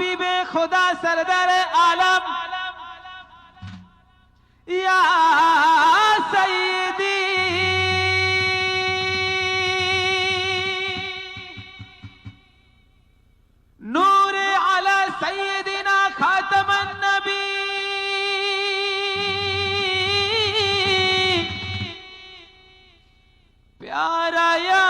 হাবিবে খোদা সরদার আলম। ইয়া সঈদি নূর আলা সঈদিনা খাতামান নবী। প্যারা ইয়া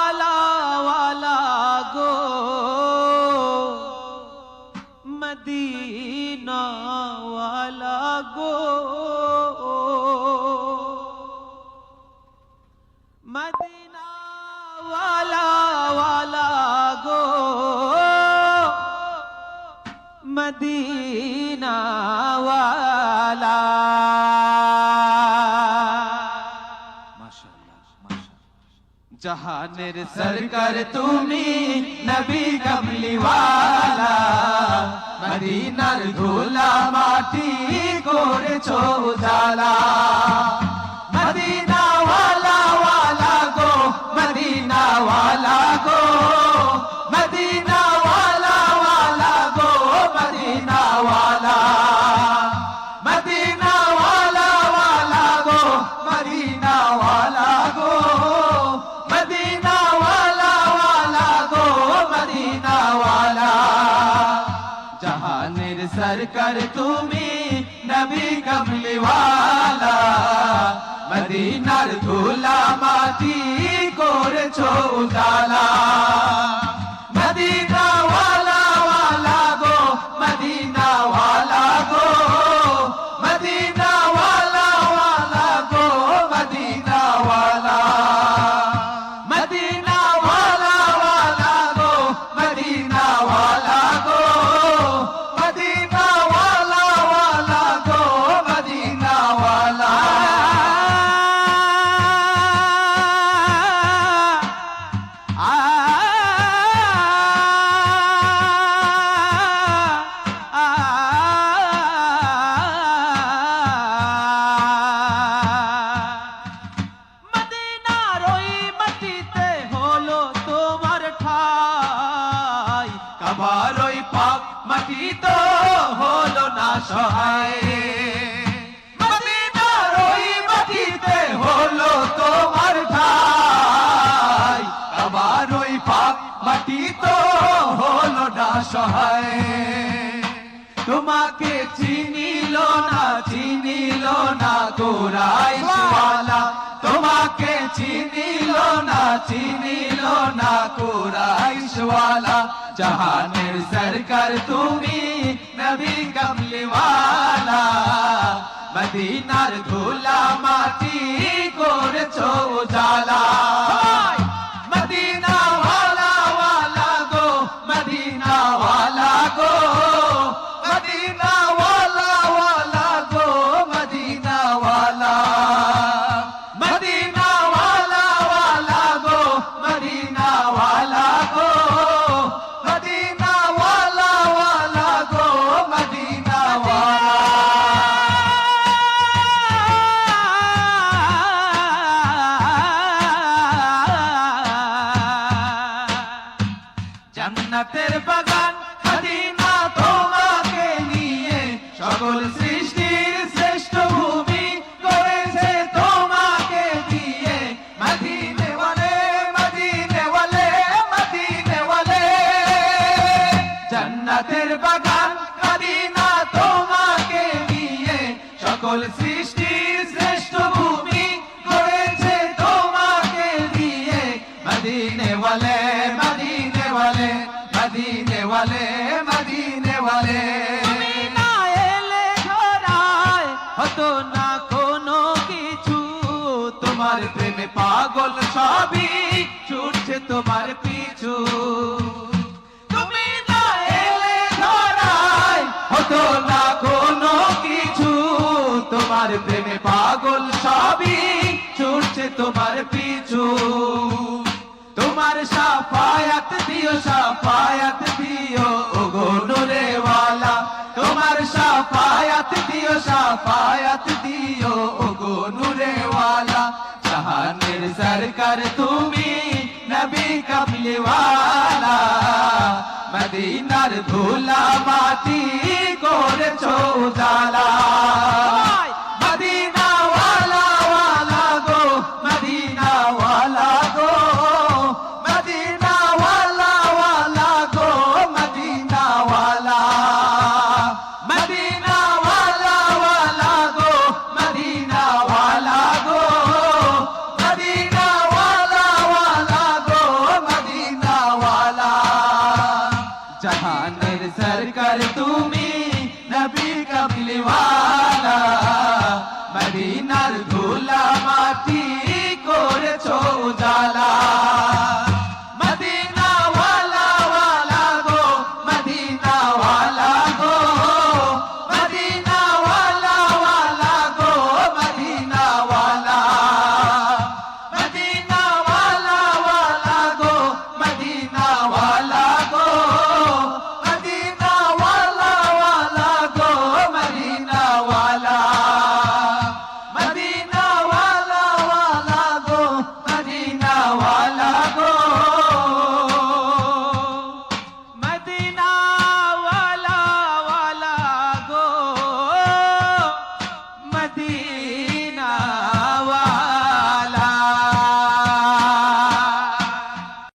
মদিনা ওয়ালা জাহানের সরকার তুমি নবী কমলিওয়ালা মদিনার ধুলা মাটি জাহানের সরকার তুমি নবী কমলিওয়ালা মদিনার ধুলা মাটি করেছ উজালা মদিনা পাক মাটি তো না সহায়। হলো তোমার ঠাই। কাবার ওই পাক মাটি তো হলো না সহায়। তোমাকে চিনিল না চিনিল না ওয়ালা তোমাকে চিনিল না চিনিল না কুরাইশ ওয়ালা জাহানের সরকার তুমি নবী কমলিওয়ালা মদিনার ধুলা মাটি করেছ উজালা জান্নাতের বাগান কাঁদি না তোমাকে নিয়ে সকল সৃষ্টি শ্রেষ্ঠ ভূমি করেছে তোমাকে দিয়ে মদিনে ওয়ালে মদিনে ওয়ালে মদিনে ওয়ালে মদিনে ওয়ালে। না কোনো কিছু। তোমার প্রেমে পাগল সবই ছুটছে তোমার পিছু তোমার সাফায়াত দিও সাফায়াত দিও ওগো নুরেওয়ালা। তোমার সাফায়াত দিও সাফায়াত দিও ওগো নুরেওয়ালা। জাহানের সরকার তুমি নবী কমলিওয়ালা মদিনার ধুলা মাটি করেছ জালা মদিনা कपिलवा